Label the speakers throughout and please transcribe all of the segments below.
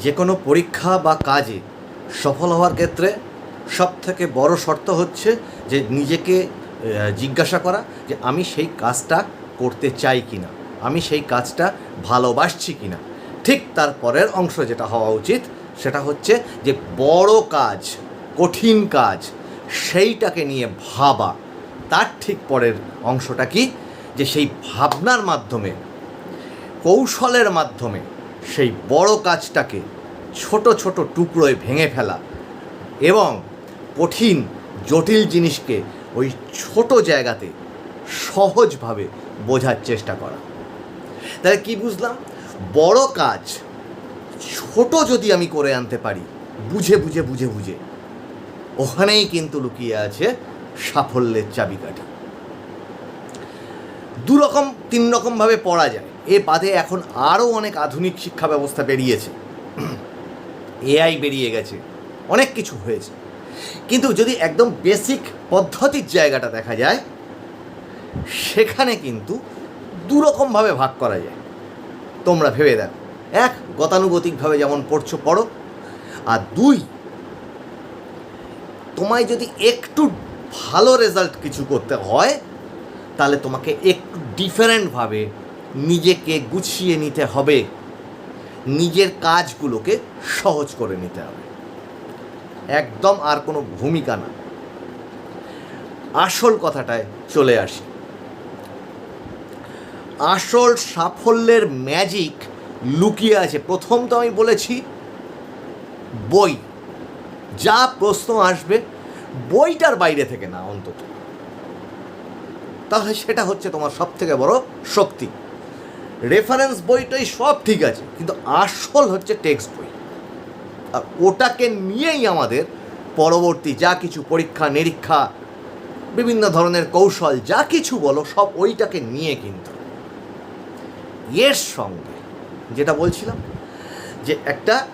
Speaker 1: যে কোনো পরীক্ষা বা কাজে সফল হওয়ার ক্ষেত্রে সব থেকে বড় শর্ত হচ্ছে যে নিজেকে জিজ্ঞাসা করা যে আমি সেই কাজটা করতে চাই কি না আমি সেই কাজটা ভালোবাসছি কি না ঠিক তার পরের অংশ যেটা হওয়া উচিত, সেটা হচ্ছে যে বড় কাজ, কঠিন কাজ, সেইটাকে নিয়ে ভাবা। তার ঠিক পরের অংশটা কি? যে সেই ভাবনার মাধ্যমে, কৌশলের মাধ্যমে সেই বড় কাজটাকে ছোট ছোট টুকরোয় ভেঙে ফেলা এবং কঠিন, জটিল জিনিসকে ওই ছোট জায়গাতে সহজভাবে বোঝার চেষ্টা করা। তাহলে কি বুঝলাম? বড় কাজ ছোট যদি আমি করে আনতে পারি, বুঝে বুঝে বুঝে বুঝে, ওখানেই কিন্তু লুকিয়ে আছে সাফল্যের চাবিকাঠি। দু রকম তিন রকমভাবে পড়া যায়। এ বাদে এখন আরও অনেক আধুনিক শিক্ষা ব্যবস্থা বেরিয়েছে। এআই বেরিয়ে গেছে। অনেক কিছু হয়েছে। কিন্তু যদি একদম বেসিক পদ্ধতির জায়গাটা দেখা যায়, সেখানে কিন্তু দুরকমভাবে ভাগ করা যায়। তোমরা ভেবে দেখো। এক, গতানুগতিকভাবে যেমন পড়ছো, পড়ো। আর দুই, তোমায় যদি একটু ভালো রেজাল্ট কিছু করতে হয়, তাহলে তোমাকে একটু ডিফারেন্টভাবে নিজেকে গুছিয়ে নিতে হবে। নিজের কাজগুলোকে সহজ করে নিতে হবে। একদম আর কোনো ভূমিকা না। আসল কথাটায় চলে আসি। আসল সাফল্যের ম্যাজিক লুকিয়ে আছে। প্রথম তো আমি বলেছি, বই। যা প্রশ্ন আসবে, বইটার বাইরে থেকে না অন্তত। তাহলে সেটা হচ্ছে তোমার সব থেকে বড় শক্তি। রেফারেন্স বইটাই সব ঠিক আছে, কিন্তু আসল হচ্ছে টেক্সট বই। আর ওটাকে নিয়েই আমাদের পরবর্তী যা কিছু পরীক্ষা, নিরীক্ষা, বিভিন্ন ধরনের কৌশল, যা কিছু বলো, সব ওইটাকে নিয়ে কিন্তু এর সঙ্গে যেটা বলছিলাম, যে একটা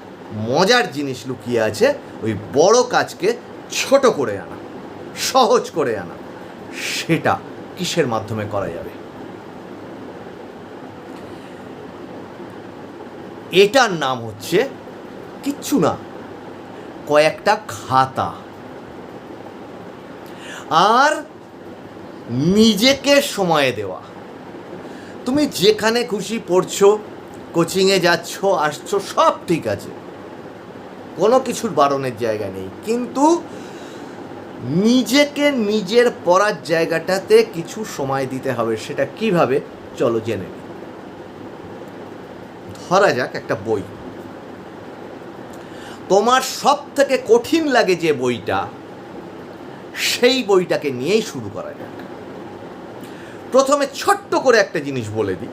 Speaker 1: মজার জিনিস লুকিয়ে আছে, ওই বড় কাজকে ছোট করে আনা, সহজ করে আনা, সেটা কিসের মাধ্যমে করা যাবে? এটার নাম হচ্ছে কিচ্ছু না, কয়েকটা খাতা। আর নিজেকে সময় দেওয়া। তুমি যেখানে খুশি পড়ছো, কোচিংয়ে যাচ্ছ, আসছো, সব ঠিক আছে। কোনো কিছুর বারণের জায়গা নেই। কিন্তু নিজেকে নিজের পড়ার জায়গাটাতে কিছু সময় দিতে হবে, সেটা কীভাবে? চলো জেনে ধরা যাক একটা বই। তোমার সব থেকে কঠিন লাগে যে বইটা, সেই বইটাকে নিয়েই শুরু করা যাক। প্রথমে ছোট্ট করে একটা জিনিস বলে দিই।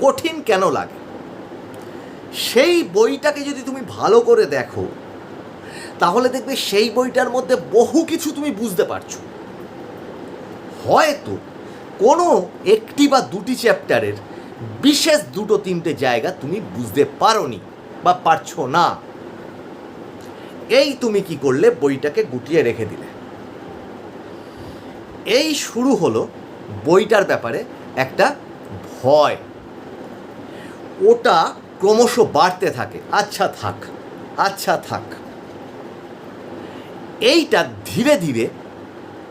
Speaker 1: কঠিন কেন লাগে? সেই বইটাকে যদি তুমি ভালো করে দেখো, তাহলে দেখবে সেই বইটার মধ্যে বহু কিছু তুমি বুঝতে পারছ। হয়তো কোনো একটি বা দুটি চ্যাপ্টারের বিশেষ দুটো তিনটে জায়গা তুমি বুঝতে পারোনি বা পারছ না। এই তুমি কি করলে? বইটাকে গুটিয়ে রেখে দিলে। এই শুরু হলো বইটার ব্যাপারে একটা ভয়। ওটা ক্রমশ বাড়তে থাকে। আচ্ছা থাক আচ্ছা থাক। এইটা ধীরে ধীরে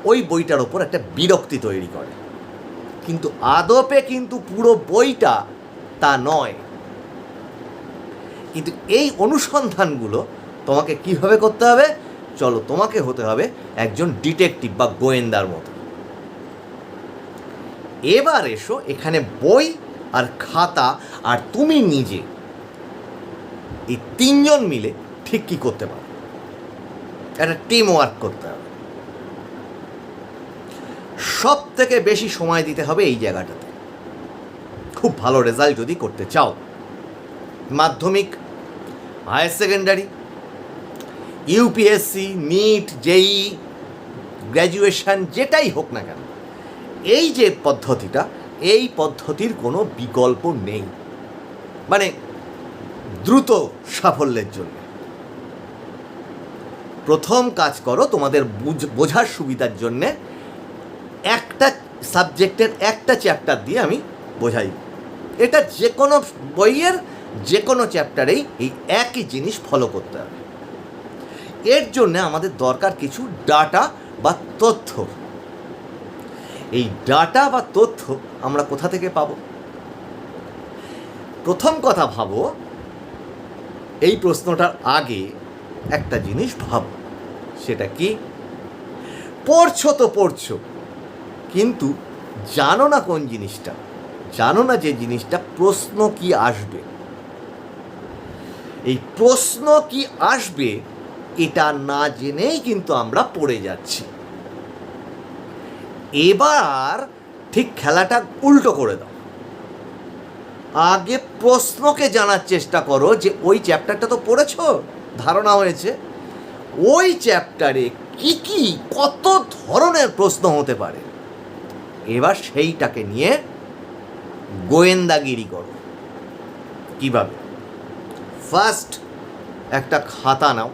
Speaker 1: ওই বইটার ওপর একটা বিরক্তি তৈরি করে। কিন্তু আদপে কিন্তু পুরো বইটা তা নয়। কিন্তু এই অনুসন্ধানগুলো তোমাকে কীভাবে করতে হবে? চলো তোমাকে হতে হবে একজন ডিটেকটিভ বা গোয়েন্দার মতো। এবার এসো এখানে বই আর খাতা আর তুমি নিজে। এই তিনজন মিলে ঠিক কী করতে পারো? একটা টিম ওয়ার্ক করতে হবে। সব থেকে বেশি সময় দিতে হবে এই জায়গাটাতে। খুব ভালো রেজাল্ট যদি করতে চাও। মাধ্যমিক higher secondary UPSC NEET JEE graduation যেটাই হোক না কেন, এই যে পদ্ধতিটা, এই পদ্ধতির কোনো বিকল্প নেই। মানে দ্রুত সাফল্যের জন্য। প্রথম কাজ করো তোমাদের বুঝ- বোঝার সুবিধার জন্যে সাবজেক্টের একটা চ্যাপ্টার দিয়ে আমি বোঝাই। এটা যে কোনো বইয়ের যে কোনো চ্যাপ্টারেই এই একই জিনিস ফলো করতে হবে। এর জন্য আমাদের দরকার কিছু ডাটা বা তথ্য। এই ডাটা বা তথ্য আমরা কোথা থেকে পাব? প্রথম কথা ভাবো, এই প্রশ্নটার আগে একটা জিনিস ভাবো, সেটা কি? পড়ছো তো পড়ছো। কিন্তু জানো না কোন জিনিসটা? জানো না যে জিনিসটা প্রশ্ন কি আসবে? এই প্রশ্ন কি আসবে, এটা না জেনেই কিন্তু আমরা পড়ে যাচ্ছি। এবার ঠিক খেলাটা উল্টো করে দাও। আগে প্রশ্নকে জানার চেষ্টা করো যে ওই চ্যাপ্টারটা তো পড়েছো? ধারণা হয়েছে। ওই চ্যাপ্টারে কি কি, কত ধরনের প্রশ্ন হতে পারে? এবার সেইটাকে নিয়ে গোয়েন্দাগিরি করো। কীভাবে? ফার্স্ট একটা খাতা নাও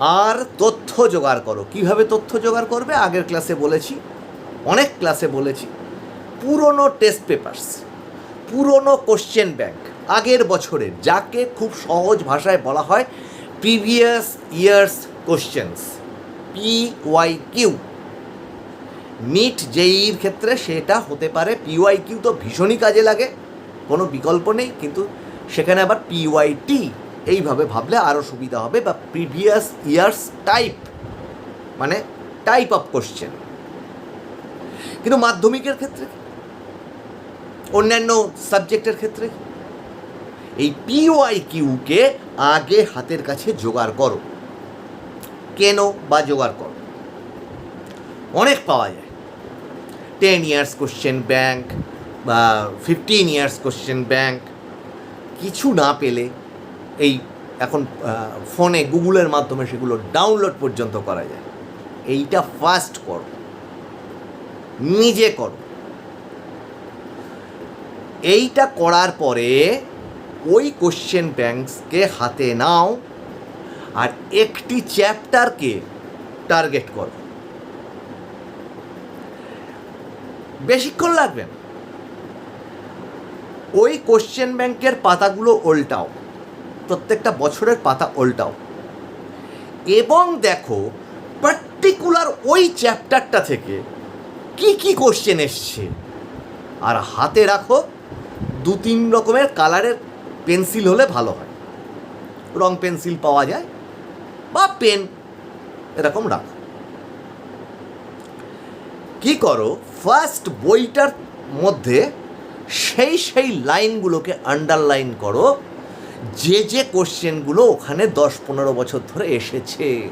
Speaker 1: আর তথ্য জোগাড় করো। কীভাবে তথ্য জোগাড় করবে? আগের ক্লাসে বলেছি, অনেক ক্লাসে বলেছি, পুরনো টেস্ট পেপার্স পুরনো কোশ্চেন ব্যাংক আগের বছরের, যাকে খুব সহজ ভাষায় বলা হয় previous years questions P Y Q NEET জেইর ক্ষেত্রে সেটা হতে পারে পিওয়াই কিউ তো ভীষণই কাজে লাগে, কোনো বিকল্প নেই, কিন্তু সেখানে আবার পিওয়াইটি এইভাবে ভাবলে আরও সুবিধা হবে বা প্রিভিয়াস ইয়ার্স টাইপ মানে টাইপ অফ কোশ্চেন কিন্তু মাধ্যমিকের ক্ষেত্রে অন্যান্য সাবজেক্টের ক্ষেত্রে এই পিওয়াই কিউকে আগে হাতের কাছে জোগাড় করো। কেন বা জোগাড় করো? অনেক পাওয়া যায়। টেন ইয়ার্স কোশ্চেন ব্যাংক বা ফিফটিন ইয়ার্স কোশ্চেন ব্যাংক কিছু না পেলে এই এখন ফোনে গুগলের মাধ্যমে সেগুলো ডাউনলোড পর্যন্ত করা যায়। এইটা ফার্স্ট করো। নিজে করো। এইটা করার পরে ওই কোশ্চেন ব্যাংকসকে হাতে নাও আর একটি চ্যাপ্টারকে টার্গেট করো। বেশিক্ষণ লাগবে। ওই কোশ্চেন ব্যাংকের পাতাগুলো ওল্টাও প্রত্যেকটা বছরের পাতা ওল্টাও এবং দেখো পার্টিকুলার ওই চ্যাপ্টারটা থেকে কি কি কোশ্চেন এসছে? আর হাতে রাখো, দু তিন রকমের কালারের পেন্সিল হলে ভালো হয়। রং পেন্সিল পাওয়া যায়, বা পেন এরকম রাখো। কি করো? ফার্স্ট বইটার মধ্যে সেই সেই লাইনগুলোকে আন্ডারলাইন করো। যে যে কোশ্চেনগুলো ওখানে দশ পনেরো বছর ধরে এসেছে।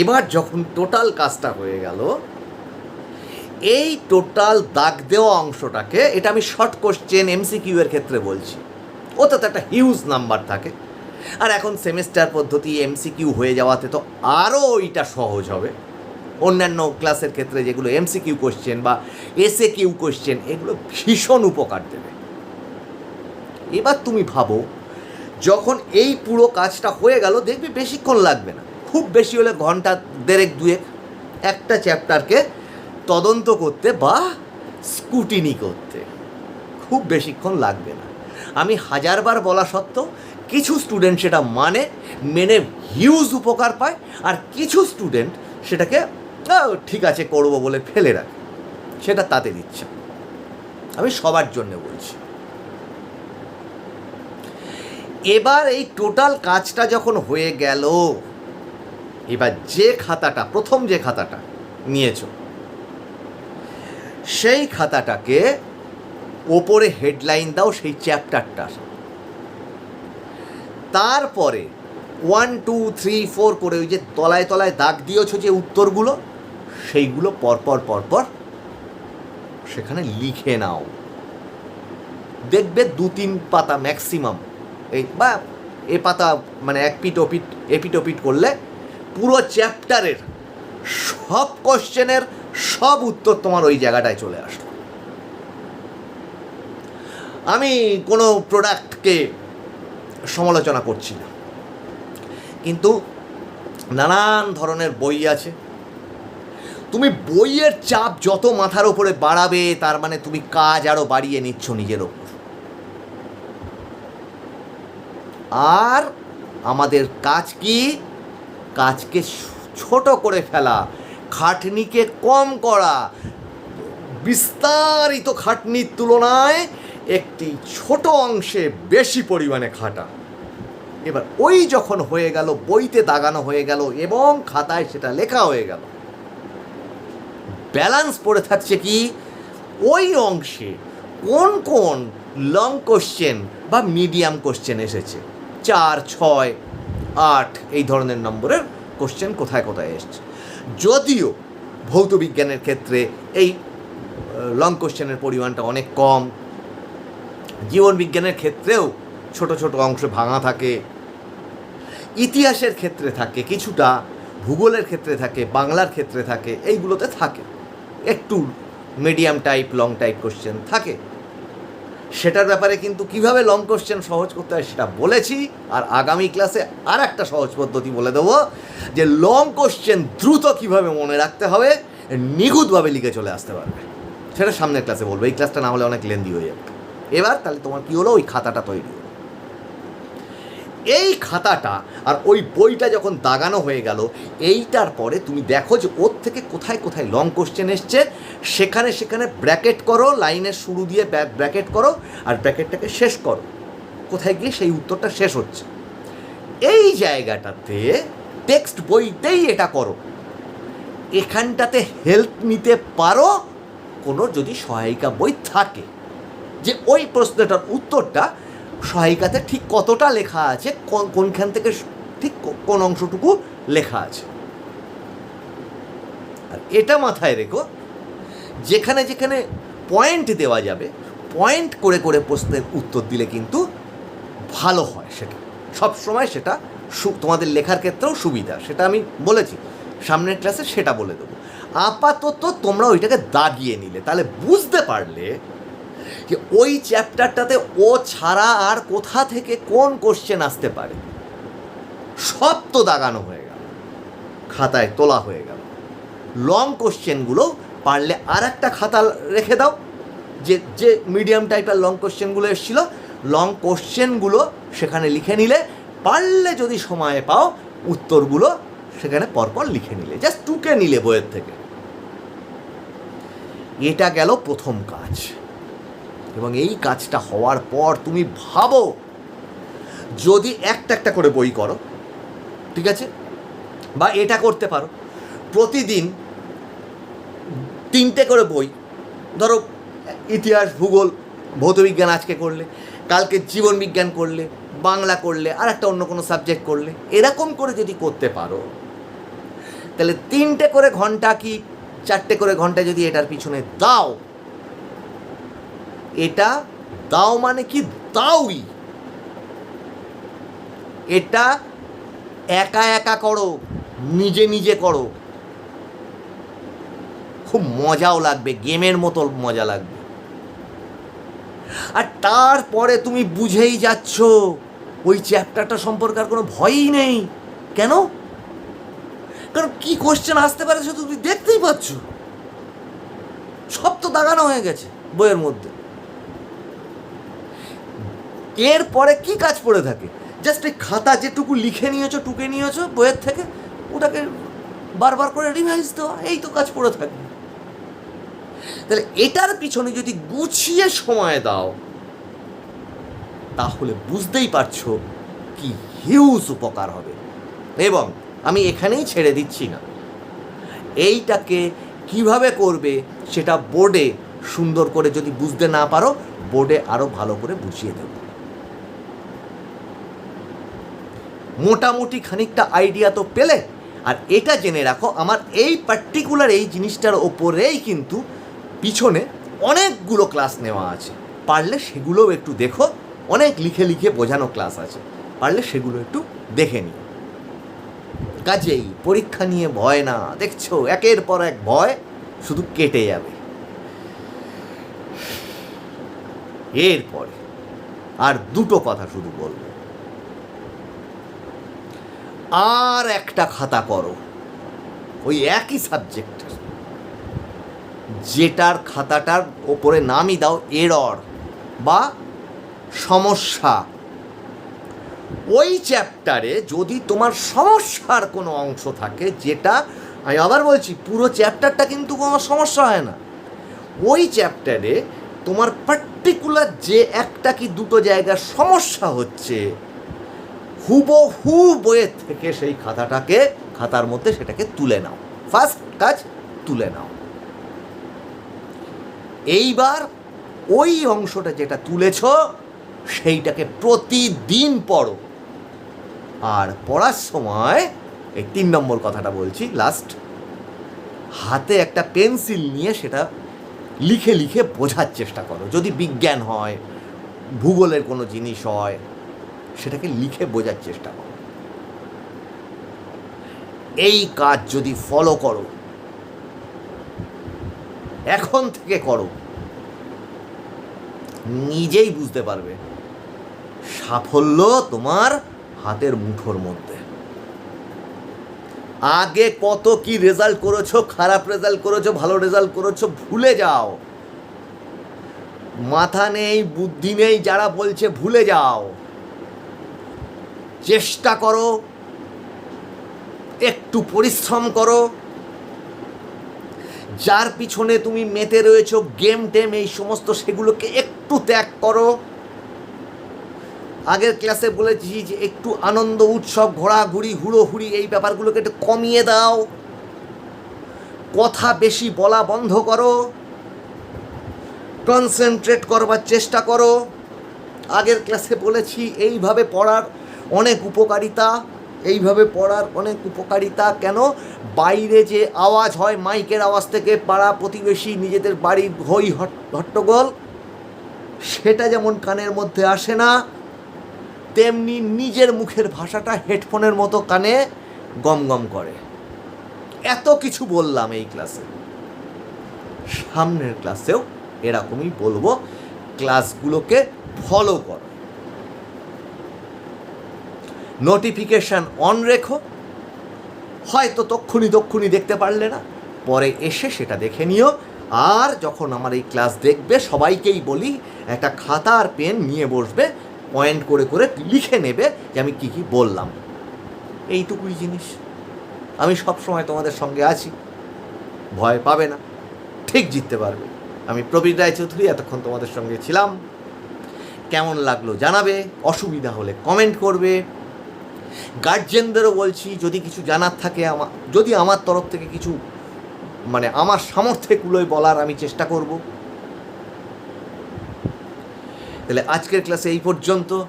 Speaker 1: এবার যখন টোটাল কাজটা হয়ে গেল, এই টোটাল দাগ দেওয়া অংশটাকে, এটা আমি শর্ট কোশ্চেন এমসিকিউ এর ক্ষেত্রে বলছি। ওতে তো একটা হিউজ নাম্বার থাকে। আর এখন সেমিস্টার পদ্ধতি এমসিকিউ হয়ে যাওয়াতে তো আরও ওইটা সহজ হবে। অন্যান্য ক্লাসের ক্ষেত্রে যেগুলো এমসিকিউ কোশ্চেন বা এসএ কিউ কোশ্চেন এগুলো ভীষণ উপকার দেবে। এবার তুমি ভাবো যখন এই পুরো কাজটা হয়ে গেল দেখবি বেশিক্ষণ লাগবে না। খুব বেশি হলে ঘণ্টা দেড়েক দুয়েক একটা চ্যাপ্টারকে তদন্ত করতে বা স্কুটিনি করতে। খুব বেশিক্ষণ লাগবে না। আমি হাজারবার বলা সত্ত্বেও কিছু স্টুডেন্ট সেটা মানে মেনে হিউজ উপকার পায় আর কিছু স্টুডেন্ট সেটাকে "আহ, ঠিক আছে, করব বলে ফেলে রাখে। সেটা তাদের ইচ্ছা আমি সবার জন্য বলছি। এবার এই টোটাল কাজটা যখন হয়ে গেল, এবার যে খাতাটা, প্রথম যে খাতাটা নিয়েছো, সেই খাতাটাকে ওপরে হেডলাইন দাও, সেই চ্যাপ্টারটার তারপরে ওয়ান টু থ্রি ফোর করে ওই যে তলায় তলায় দাগ দিয়েছ যে উত্তরগুলো সেইগুলো পরপর পরপর সেখানে লিখে নাও। দেখবে দু তিন পাতা ম্যাক্সিমাম এই বা এ পাতা মানে এক পিট ওপিট এপিট ওপিট করলে পুরো চ্যাপ্টারের সব কোশ্চেনের সব উত্তর তোমার ওই জায়গাটায় চলে আসলো। আমি কোনো প্রোডাক্টকে সমালোচনা করছি না। কিন্তু নানান ধরনের বই আছে তুমি বইয়ের চাপ যত মাথার ওপরে বাড়াবে, তার মানে তুমি কাজ আরও বাড়িয়ে নিচ্ছ নিজের ওপর। আর আমাদের কাজ কি? কাজকে ছোট করে ফেলা, খাটনিকে কম করা। বিস্তারিত খাটনির তুলনায় একটি ছোট অংশে বেশি পরিমাণে খাটা। এবার ওই যখন হয়ে গেল, বইতে দাগানো হয়ে গেল এবং খাতায় সেটা লেখা হয়ে গেল ব্যালেন্স পড়ে থাকছে কি? ওই অংশে কোন কোন লং কোশ্চেন বা মিডিয়াম কোশ্চেন এসেছে? চার, ছয়, আট, এই ধরনের নম্বরের কোশ্চেন কোথায় কোথায় এসছে? যদিও ভৌত বিজ্ঞানের ক্ষেত্রে এই লং কোশ্চেনের পরিমাণটা অনেক কম, জীবন বিজ্ঞানের ক্ষেত্রেও ছোট ছোট অংশ ভাঙা থাকে, ইতিহাসের ক্ষেত্রে থাকে, কিছুটা ভূগোলের ক্ষেত্রে থাকে, বাংলার ক্ষেত্রে থাকে, এইগুলোতে থাকে। একটু medium type long type question থাকে। সেটার ব্যাপারে কিন্তু কীভাবে লং কোশ্চেন সহজ করতে হয় সেটা বলেছি, আর আগামী ক্লাসে আর একটা সহজ পদ্ধতি বলে দেবো, যে লং কোশ্চেন দ্রুত কীভাবে মনে রাখতে হবে, নিখুঁতভাবে লিখে চলে আসতে পারবে। সেটা সামনের ক্লাসে বলব, এই ক্লাসটা না হলে অনেক লেন্দি হয়ে যাবে। এবার তাহলে তোমার কী হলো? ওই খাতাটা তৈরি এই খাতাটা আর ওই বইটা যখন দাগানো হয়ে গেল, এইটার পরে তুমি দেখো যে ওর থেকে কোথায় কোথায় লং কোশ্চেন এসছে। সেখানে সেখানে ব্র্যাকেট করো লাইনের শুরু দিয়ে ব্র্যাকেট করো আর ব্র্যাকেটটাকে শেষ করো। কোথায় গিয়ে সেই উত্তরটা শেষ হচ্ছে। এই জায়গাটাতে টেক্সট বইতেই এটা করো। এখানটাতে হেল্প নিতে পারো, কোনো যদি সহায়িকা বই থাকে। যে ওই প্রশ্নটার উত্তরটা সহায়িকাতে ঠিক কতটা লেখা আছে, কোন- কোনখান থেকে ঠিক কোন অংশটুকু লেখা আছে। আর এটা মাথায় রেখো, যেখানে যেখানে পয়েন্ট দেওয়া যাবে পয়েন্ট করে করে প্রশ্নের উত্তর দিলে কিন্তু ভালো হয় সেটা। সব সময় সেটা তোমাদের লেখার ক্ষেত্রেও সুবিধা, সেটা আমি বলেছি। সামনের ক্লাসে সেটা বলে দেবো। আপাতত তোমরা ওইটাকে দাগিয়ে নিলে, তাহলে বুঝতে পারলে যে ওই চ্যাপ্টারটাতে ও ছাড়া আর কোথা থেকে কোন কোশ্চেন আসতে পারে? সব তো দাগানো হয়ে গেল। খাতায় তোলা হয়ে গেল। লং কোশ্চেনগুলো পারলে আর একটা খাতা রেখে দাও। যে যে মিডিয়াম টাইপের লং কোশ্চেনগুলো এসেছিল লং কোশ্চেনগুলো সেখানে লিখে নিলে, পারলে যদি সময় পাও, উত্তরগুলো সেখানে পরপর লিখে নিলে। জাস্ট টুকে নিলে বইয়ের থেকে। এটা গেল প্রথম কাজ। এবং এই কাজটা হওয়ার পর তুমি ভাবো, যদি একটা একটা করে বই করো, ঠিক আছে? বা এটা করতে পারো। প্রতিদিন তিনটে করে বই, ধরো, ইতিহাস, ভূগোল, ভৌতবিজ্ঞান আজকে করলে, কালকে জীবন বিজ্ঞান করলে, বাংলা করলে আর একটা অন্য কোনো সাবজেক্ট করলে, এরকম করে যদি করতে পারো, তাহলে তিনটে করে ঘণ্টা কি, চারটে করে ঘণ্টা যদি এটার পিছনে দাও এটা দাও মানে কি দাওই এটা একা একা করো, নিজে নিজে করো। খুব মজাও লাগবে, গেমের মতো মজা লাগবে। আর তারপরে তুমি বুঝেই যাচ্ছ, ওই চ্যাপ্টারটা সম্পর্কে আর কোনো ভয়ই নেই। কেন? কারণ কি কোশ্চেন আসতে পারে সেটা তুমি দেখতেই পাচ্ছ। সব তো দাগানো হয়ে গেছে বইয়ের মধ্যে। এরপরে কি কাজ পড়ে থাকে? জাস্ট এই খাতা যেটুকু লিখে নিয়েছো, টুকে নিয়েছো বইয়ের থেকে, ওটাকে বারবার করে রিভাইজ দেওয়া, এই তো কাজ পড়ে থাকে। তাহলে এটার পিছনে যদি গুছিয়ে সময় দাও, তাহলে বুঝতেই পারছ কি হিউজ উপকার হবে। এবং আমি এখানেই ছেড়ে দিচ্ছি না। এইটাকে কীভাবে করবে সেটা বোর্ডে সুন্দর করে যদি বুঝতে না পারো বোর্ডে আরও ভালো করে বুঝিয়ে দেব। মোটামুটি খানিকটা আইডিয়া তো পেলে। আর এটা জেনে রাখো, আমার এই পার্টিকুলার এই জিনিসটার ওপরেই কিন্তু পিছনে অনেকগুলো ক্লাস নেওয়া আছে। পারলে সেগুলোও একটু দেখো, অনেক লিখে লিখে বোঝানো ক্লাস আছে। পারলে সেগুলো একটু দেখে নিও। কাজেই পরীক্ষা নিয়ে ভয় না, দেখছ, একের পর এক ভয় শুধু কেটে যাবে। এরপরে আর দুটো কথা শুধু বলব। আর একটা খাতা করো ওই একই সাবজেক্টের যেটার খাতাটার ওপরে নামই দাও এরর বা সমস্যা। ওই চ্যাপ্টারে যদি তোমার সমস্যার কোনো অংশ থাকে, যেটা আমি আবার বলছি, পুরো চ্যাপ্টারটা কিন্তু কোনো সমস্যা হয় না। ওই চ্যাপ্টারে তোমার পার্টিকুলার যে একটা কি দুটো জায়গার সমস্যা হচ্ছে হুবহু বইয়ের থেকে সেই খাতাটাকে, খাতার মধ্যে সেটাকে তুলে নাও। ফার্স্ট কাজ, তুলে নাও। এইবার ওই অংশটা যেটা তুলেছ, সেইটাকে প্রতিদিন পড়ো। আর পড়ার সময় এই তিন নম্বর কথাটা বলছি লাস্ট হাতে একটা পেন্সিল নিয়ে সেটা লিখে লিখে বোঝার চেষ্টা করো। যদি বিজ্ঞান হয়, ভূগোলের কোনো জিনিস হয় সেটাকে লিখে বোঝার চেষ্টা করো। এই কাজ যদি ফলো করো, এখন থেকে করো, নিজেই বুঝতে পারবে সাফল্য তোমার হাতের মুঠোর মধ্যে। আগে কত কি রেজাল্ট করেছ, খারাপ রেজাল্ট করেছ, ভালো রেজাল্ট করেছ, ভুলে যাও। মাথা নেই, বুদ্ধি নেই, যারা বলছে ভুলে যাও। চেষ্টা করো, একটু পরিশ্রম করো। যার পিছনে তুমি মেতে রয়েছো, গেম টেম, এই সমস্ত সেগুলোকে একটু ত্যাগ করো। আগের ক্লাসে বলেছি যে একটু আনন্দ, উৎসব, ঘোরাঘুরি, হুড়োহুড়ি, এই ব্যাপারগুলোকে একটু কমিয়ে দাও। কথা বেশি বলা বন্ধ করো। কনসেন্ট্রেট করবার চেষ্টা করো। আগের ক্লাসে বলেছি, এইভাবে পড়ার অনেক উপকারিতা, এইভাবে পড়ার অনেক উপকারিতা। কেন? বাইরে যে আওয়াজ হয় মাইকের আওয়াজ থেকে পাড়া প্রতিবেশী নিজেদের বাড়ির হই হট্টগোল, সেটা যেমন কানের মধ্যে আসে না, তেমনি নিজের মুখের ভাষাটা হেডফোনের মতো কানে গম গম করে। এত কিছু বললাম এই ক্লাসে। সামনের ক্লাসেও এরকমই বলব। ক্লাসগুলোকে ফলো করো। নোটিফিকেশান অন রেখো। হয়তো তক্ষুনি তক্ষুনি দেখতে পারলে না। পরে এসে সেটা দেখে নিও। আর যখন আমার এই ক্লাস দেখবে, সবাইকেই বলি, একটা খাতা আর পেন নিয়ে বসবে পয়েন্ট করে করে লিখে নেবে যে আমি কী কী বললাম। এইটুকুই জিনিস। আমি সব সময় তোমাদের সঙ্গে আছি। ভয় পাবে না। ঠিক জিততে পারবে। আমি প্রবীর রায়চৌধুরী এতক্ষণ তোমাদের সঙ্গে ছিলাম। কেমন লাগল জানাবে? অসুবিধা হলে কমেন্ট করবে। গার্জেনদেরও বলছি, যদি কিছু জানার থাকে আমার যদি আমার তরফ থেকে কিছু মানে আমার সামর্থ্যে কুলোয় বলার আমি চেষ্টা করব। তাহলে আজকের ক্লাসে এই পর্যন্ত।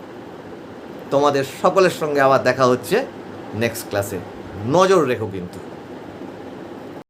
Speaker 1: তোমাদের সকলের সঙ্গে আবার দেখা হচ্ছে নেক্সট ক্লাসে। নজর রেখো কিন্তু।